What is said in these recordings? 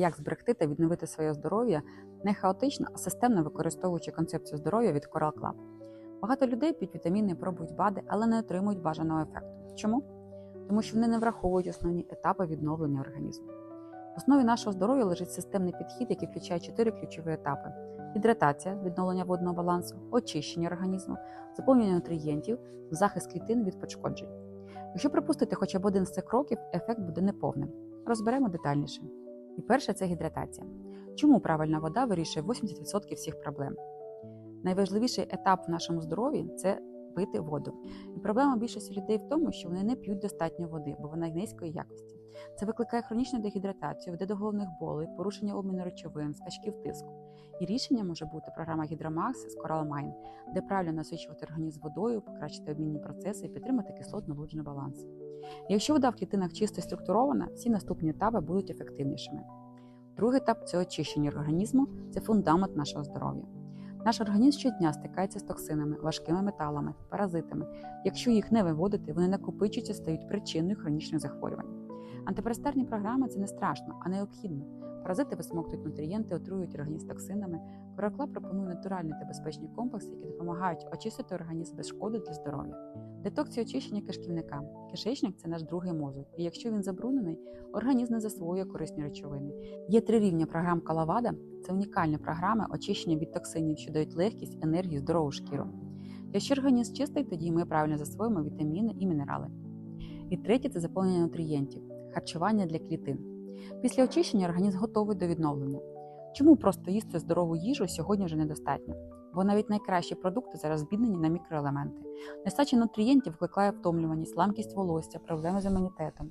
як зберегти та відновити своє здоров'я не хаотично, а системно використовуючи концепцію здоров'я від Coral Club. Багато людей п'ють вітаміни, пробують БАДи, але не отримують бажаного ефекту. Чому? Тому що вони не враховують основні етапи відновлення організму. В основі нашого здоров'я лежить системний підхід, який включає чотири ключові етапи: гідратація, відновлення водного балансу, очищення організму, заповнення нутрієнтів, захист клітин від пошкоджень. Якщо пропустити хоча б один з цих кроків, ефект буде неповним. Розберемо детальніше. І перше це гідратація. Чому правильна вода вирішує 80% всіх проблем? Найважливіший етап в нашому здоров'ї це пити воду. І проблема більшості людей в тому, що вони не п'ють достатньо води, бо вона низької якості. Це викликає хронічну дегідратацію, веде до головних болей, порушення обміну речовин, скачків тиску. І рішенням може бути програма Гідромакс з Mine, де правильно насичувати організм водою, покращити обмінні процеси і підтримати кислотно-луджний баланс. Якщо вода в клітинах чисто структурована, всі наступні етапи будуть ефективнішими. Другий етап це очищення організму, це фундамент нашого здоров'я. Наш організм щодня стикається з токсинами, важкими металами, паразитами. Якщо їх не виводити, вони накопичуються, стають причиною хронічних захворювань. Антипаразитарні програми це не страшно, а необхідно. Паразити висмоктують нутрієнти, отруюють організм токсинами. Коракла пропонує натуральні та безпечні комплекси, які допомагають очистити організм без шкоди для здоров'я. Детокс очищення кишківника. Кишечник це наш другий мозок, і якщо він забруднений, організм не засвоює корисні речовини. Є три рівня програм Калавада. Це унікальні програми очищення від токсинів, що дають легкість, енергію, здорову шкіру. Якщо організм чистий, тоді ми правильно засвоїмо вітаміни і мінерали. І третє це заповнення нутрієнтів, харчування для клітин. Після очищення організм готовий до відновлення. Чому просто їсти здорову їжу сьогодні вже недостатньо? Бо навіть найкращі продукти зараз збіднені на мікроелементи. Нестача нутрієнтів викликає втомлюваність, ламкість волосся, проблеми з імунітетом.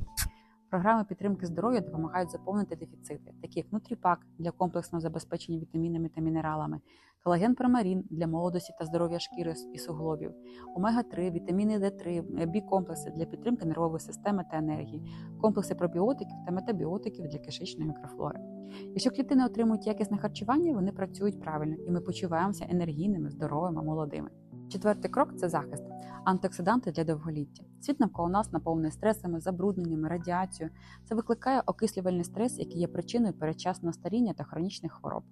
Програми підтримки здоров'я допомагають заповнити дефіцити, такі як Нутріпак для комплексного забезпечення вітамінами та мінералами, колаген Промарін для молодості та здоров'я шкіри і суглобів, омега-3, вітаміни Д3, бі-комплекси для підтримки нервової системи та енергії, комплекси пробіотиків та метабіотиків для кишечної мікрофлори. Якщо клітини отримують якісне харчування, вони працюють правильно, і ми почуваємося енергійними, здоровими, молодими. Четвертий крок це захист, антиоксиданти для довголіття. Світ навколо нас наповнений стресами, забрудненнями, радіацією. Це викликає окислювальний стрес, який є причиною передчасного старіння та хронічних хвороб.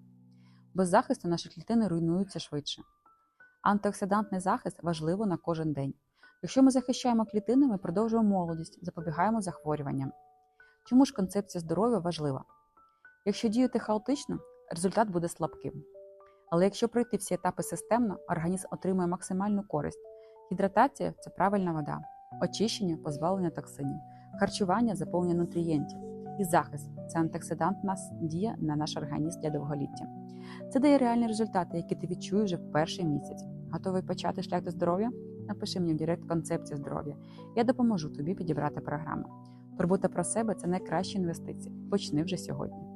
Без захисту наші клітини руйнуються швидше. Антиоксидантний захист важливо на кожен день. Якщо ми захищаємо клітини, ми продовжуємо молодість, запобігаємо захворюванням. Чому ж концепція здоров'я важлива? Якщо діяти хаотично, результат буде слабким. Але якщо пройти всі етапи системно, організм отримує максимальну користь. Гідратація це правильна вода, очищення, позбавлення токсинів, харчування, заповнення нутрієнтів і захист це антиоксидантна дія на наш організм для довголіття. Це дає реальні результати, які ти відчуєш вже в перший місяць. Готовий почати шлях до здоров'я? Напиши мені в Директ концепцію здоров'я. Я допоможу тобі підібрати програму. Турбота про себе це найкращі інвестиції. Почни вже сьогодні.